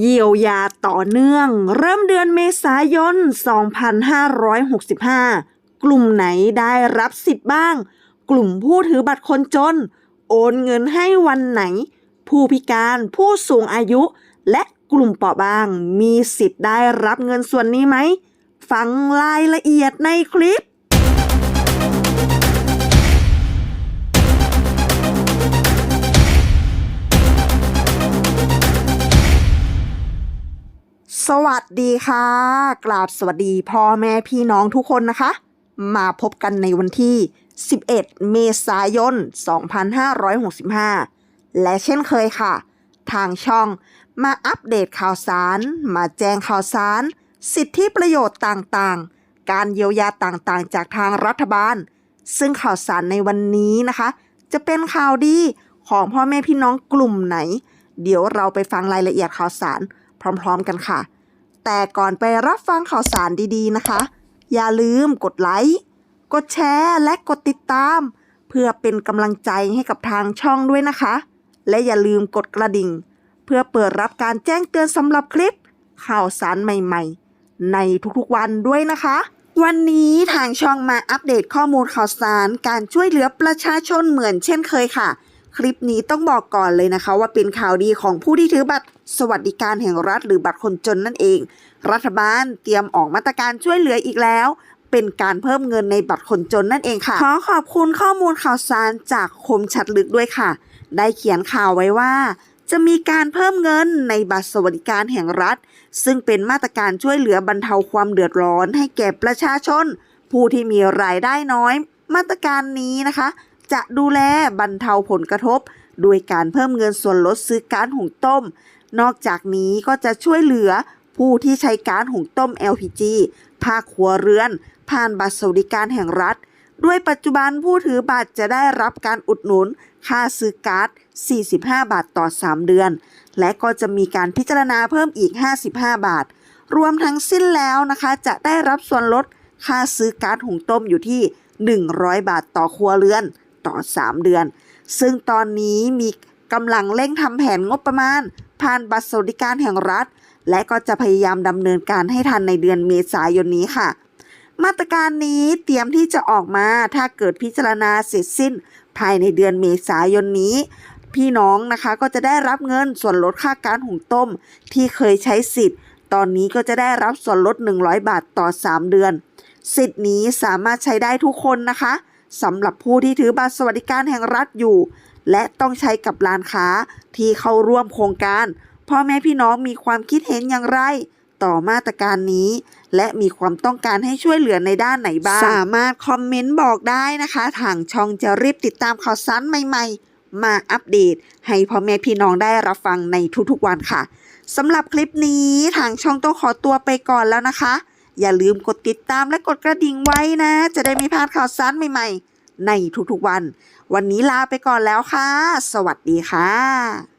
เยียวยาต่อเนื่อง เริ่มเดือนเมษายน 2565 กลุ่มไหนได้รับสิทธิ์บ้าง กลุ่มผู้ถือบัตรคนจน โอนเงินให้วันไหน ผู้พิการผู้สูงอายุ และกลุ่มเปราะบางมีสิทธิ์ได้รับเงินส่วนนี้ไหม ฟังรายละเอียดในคลิป สวัสดีค่ะ กราบสวัสดีพ่อแม่พี่น้องทุกคนนะคะ มาพบกันในวันที่ 11 เมษายน 2565 และเช่นเคยค่ะ ทางช่องมาอัปเดตข่าวสาร มาแจ้งข่าวสาร สิทธิประโยชน์ต่างๆ การเยียวยาต่างๆ จากทางรัฐบาล ซึ่งข่าวสารในวันนี้นะคะ จะเป็นข่าวดีของพ่อแม่พี่น้องกลุ่มไหน เดี๋ยวเราไปฟังรายละเอียดข่าวสารพร้อม ๆ กันค่ะ แต่ก่อนไปรับฟังข่าวสารดีๆนะคะ อย่าลืมกดไลค์กดแชร์และกดติดตาม เพื่อเป็นกำลังใจให้กับทางช่องด้วยนะคะ และอย่าลืมกดกระดิ่ง เพื่อเปิดรับการแจ้งเตือนสำหรับคลิป ข่าวสารใหม่ๆ ในทุกๆวันด้วยนะคะ วันนี้ทางช่องมาอัปเดตข้อมูลข่าวสารการช่วยเหลือประชาชนเหมือนเช่นเคยค่ะ คลิปนี้ต้องบอกก่อนเลยนะคะ ว่าเป็นข่าวดีของผู้ที่ถือบัตร สวัสดิการแห่งรัฐหรือบัตรคนจนนั่นเอง รัฐบาลเตรียมออกมาตรการช่วยเหลืออีกแล้ว เป็นการเพิ่มเงินในบัตรคนจนนั่นเองค่ะ ขอขอบคุณข้อมูลข่าวสารจากคมชัดลึกด้วยค่ะ ได้เขียนข่าวไว้ว่าจะมีการเพิ่มเงินในบัตรสวัสดิการแห่งรัฐ ซึ่งเป็นมาตรการช่วยเหลือบรรเทาความเดือดร้อนให้แก่ประชาชน ผู้ที่มีรายได้น้อย มาตรการนี้นะคะ จะดูแลบรรเทาผลกระทบ โดยการเพิ่มเงินส่วนลดซื้อกาซหุงต้ม นอกจากนี้ก็จะช่วยเหลือผู้ที่ใช้กาซหุงต้ม LPG ภาคครัวเรือน ผ่านบัตรสวัสดิการแห่งรัฐ ด้วยปัจจุบันผู้ถือบัตรจะได้รับการอุดหนุน ค่าซื้อก๊าซ45 บาทต่อ 3 เดือน และก็จะมีการพิจารณาเพิ่มอีก 55 บาท รวมทั้งสิ้นแล้วนะคะ จะได้รับส่วนลดค่าซื้อก๊าซหุงต้มอยู่ที่ 100 บาทต่อครัวเรือนต่อ 3 เดือน ซึ่งตอนนี้มีกำลังเร่งทำแผนงบประมาณ ผ่านบัตรสวัสดิการแห่งรัฐ และก็จะพยายามดำเนินการให้ทันในเดือนเมษายนนี้ค่ะ มาตรการนี้เตรียมที่จะออกมาถ้าเกิดพิจารณาเสร็จสิ้น ภายในเดือนเมษายนนี้ พี่น้องนะคะก็จะได้รับเงินส่วนลดค่าการหุงต้ม ที่เคยใช้สิทธิ์ ตอนนี้ก็จะได้รับส่วนลด 100 บาทต่อ 3 เดือน สิทธิ์นี้สามารถใช้ได้ทุกคนนะคะสำหรับผู้ที่ถือบัตรสวัสดิการแห่งรัฐอยู่ และต้องใช้กับร้านค้าที่เข้าร่วมโครงการ พ่อแม่พี่น้องมีความคิดเห็นอย่างไร ต่อมาตรการนี้ และมีความต้องการให้ช่วยเหลือในด้านไหนบ้าง สามารถคอมเมนต์บอกได้นะคะ ทางช่องจะรีบติดตามข่าวสารใหม่ ๆ มาอัปเดต ให้พ่อแม่พี่น้องได้รับฟังในทุกๆวันค่ะสำหรับคลิปนี้ทางช่องต้องขอตัวไปก่อนแล้วนะคะ อย่าลืมกดติดตามและกดกระดิ่งไว้นะ จะได้ไม่พลาดข่าวสารใหม่ๆ ในทุกๆวัน วันนี้ลาไปก่อนแล้วค่ะ สวัสดีค่ะ